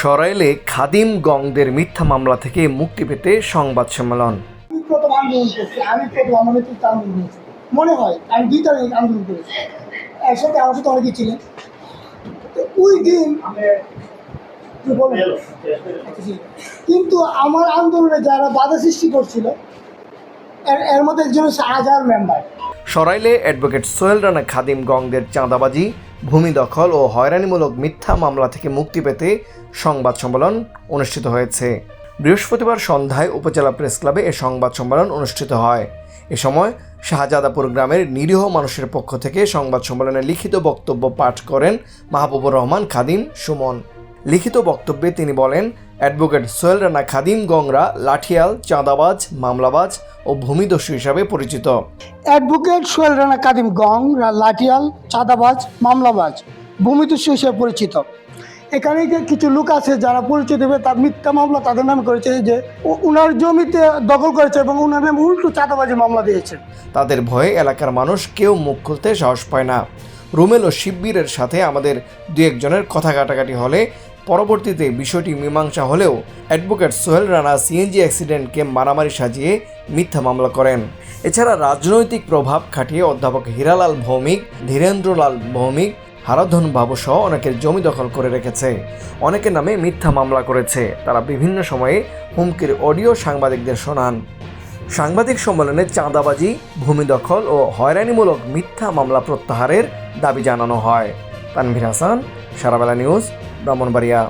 সরাইলে খাদিম গংদের মিথ্যা মামলা থেকে মুক্তি পেতে সংবাদ সম্মেলন। মনে হয় আমি দুই তারিখ আন্দোলন করেছি। একসাথে আমার সাথে অনেকে ছিলেন। ওই দিন কিন্তু আমার আন্দোলনে যারা বাধা সৃষ্টি করছিল এর মধ্যে একজন হচ্ছে আজহার মেম্বার। সরাইলে অ্যাডভোকেট সোহেল রানা খাদিম গংদের চাঁদাবাজি ভূমি দখল ও হয়রানিমূলক মিথ্যা মামলা থেকে মুক্তি পেতে সংবাদ সম্মেলন অনুষ্ঠিত হয়েছে। বৃহস্পতিবার সন্ধ্যায় উপজেলা প্রেস ক্লাবে এ সংবাদ সম্মেলন অনুষ্ঠিত হয়। এ সময় শাহজাদাপুর গ্রামের নিরীহ মানুষের পক্ষ থেকে সংবাদ সম্মেলনে লিখিত বক্তব্য পাঠ করেন মাহবুবুর রহমান খাদিম সুমন। লিখিত বক্তব্যে তিনি বলেন, অ্যাডভোকেট সোহেল রানা খাদিম গংরা লাঠিয়াল, চাঁদাবাজ, মামলাবাজ ও ভূমিদস্যু হিসাবে পরিচিত। অ্যাডভোকেট সোহেল রানা কাদিম গং রা- লাঠিয়াল চাঁদাবাজ মামলাবাজ ভূমিদস্যু হিসেবে পরিচিত। এখানে যে কিছু লোক আছে যারা পরিচয় দেবে তার মিথ্যা মামলা তাদের নামে করেছে যে উনার জমিতে দখল করেছে এবং উনার নামে উল্টো চাঁদাবাজি মামলা দিয়েছে। তাদের ভয়ে এলাকার মানুষ কেউ মুখ খুলতে সাহস পায় না। রুমেল ও শিববীরের সাথে আমাদের দু একজনের কথা কাটাকাটি হলে পরবর্তীতে বিষয়টি মীমাংসা হলেও অ্যাডভোকেট সোহেল রানা সিএনজি অ্যাক্সিডেন্টকে মারামারি সাজিয়ে মিথ্যা মামলা করেন। এছাড়া রাজনৈতিক প্রভাব খাটিয়ে অধ্যাপক হীরালাল ভৌমিক, ধীরেন্দ্রলাল ভৌমিক, হারাধন বাবু সহ অনেকের জমি দখল করে রেখেছে। অনেকের নামে মিথ্যা মামলা করেছে। তারা বিভিন্ন সময়ে হুমকির অডিও সাংবাদিকদের শোনান। সাংবাদিক সম্মেলনে চাঁদাবাজি, ভূমি দখল ও হয়রানিমূলক মিথ্যা মামলা প্রত্যাহারের দাবি জানানো হয়। তানভীর হাসান সারাবেলা নিউজ ব্রাহ্মণবাড়িয়া